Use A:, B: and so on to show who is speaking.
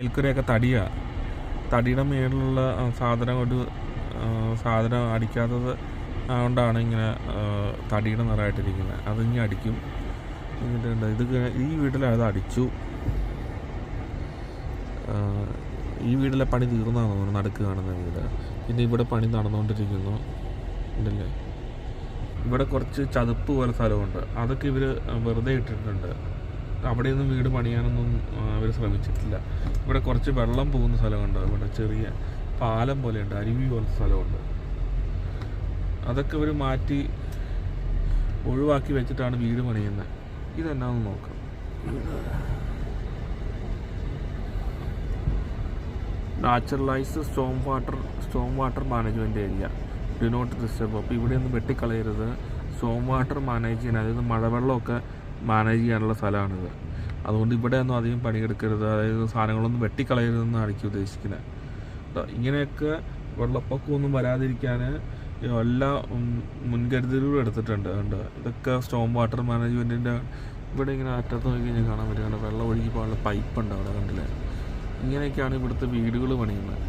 A: മേൽക്കൂരയൊക്കെ തടിയാ. തടിയുടെ മേളിലുള്ള സാധനം ഒരു സാധനം അടിക്കാത്തത് കൊണ്ടാണ് ഇങ്ങനെ തടിയുടെ നിറമായിട്ടിരിക്കുന്നത് അതിങ്ങി അടിക്കും. എന്നിട്ടുണ്ട്. ഇത് ഈ വീട്ടിൽ അത് അടിച്ചു. ഈ വീട്ടിലെ പണി തീർന്നാണ് തോന്നുന്നു നടുക്ക് കാണുന്ന വീട്. പിന്നെ ഇവിടെ പണി നടന്നുകൊണ്ടിരിക്കുന്നു ഉണ്ടല്ലേ? ഇവിടെ കുറച്ച് ചതുപ്പ് പോലെ സ്ഥലമുണ്ട്. അതൊക്കെ ഇവർ വെറുതെ ഇട്ടിട്ടുണ്ട്. അവിടെയൊന്നും വീട് പണിയാനൊന്നും അവർ ശ്രമിച്ചിട്ടില്ല. ഇവിടെ കുറച്ച് വെള്ളം പോകുന്ന സ്ഥലമുണ്ട്. ഇവിടെ ചെറിയ പാലം പോലെയുണ്ട്. അരുവി പോലത്തെ സ്ഥലമുണ്ട്. അതൊക്കെ ഇവർ മാറ്റി ഒഴിവാക്കി വെച്ചിട്ടാണ് വീട് പണിയുന്നത് ഇതെന്നാന്ന് നോക്കാം. Naturalise storm water storm water management area. Do not disturb അപ്പോൾ ഇവിടെ ഒന്ന് വെട്ടിക്കളയരുത്. സ്റ്റോം വാട്ടർ മാനേജ് ചെയ്യാൻ അതായത് മഴവെള്ളമൊക്കെ മാനേജ് ചെയ്യാനുള്ള സ്ഥലമാണിത്. അതുകൊണ്ട് ഇവിടെ ഒന്നും അധികം പണിയെടുക്കരുത്. അതായത് സാധനങ്ങളൊന്നും വെട്ടിക്കളയരുതെന്നാണ് എനിക്ക് ഉദ്ദേശിക്കുന്നത് ഇങ്ങനെയൊക്കെ വെള്ളപ്പൊക്കമൊന്നും വരാതിരിക്കാൻ എല്ലാ മുൻകരുതലുകളും എടുത്തിട്ടുണ്ട്. ഉണ്ട് ഇതൊക്കെ സ്റ്റോം വാട്ടർ മാനേജ്മെന്റിന്റെ ഇവിടെ ഇങ്ങനെ അറ്റത്ത് നോക്കി കഴിഞ്ഞാൽ കാണാൻ പറ്റും. കാരണം വെള്ളം ഒഴുകി പോകാനുള്ള പൈപ്പുണ്ട് അവിടെ കണ്ടില്ലേ? ഇങ്ങനെയൊക്കെയാണ് ഇവിടുത്തെ വീടുകൾ പണിയുന്നത്.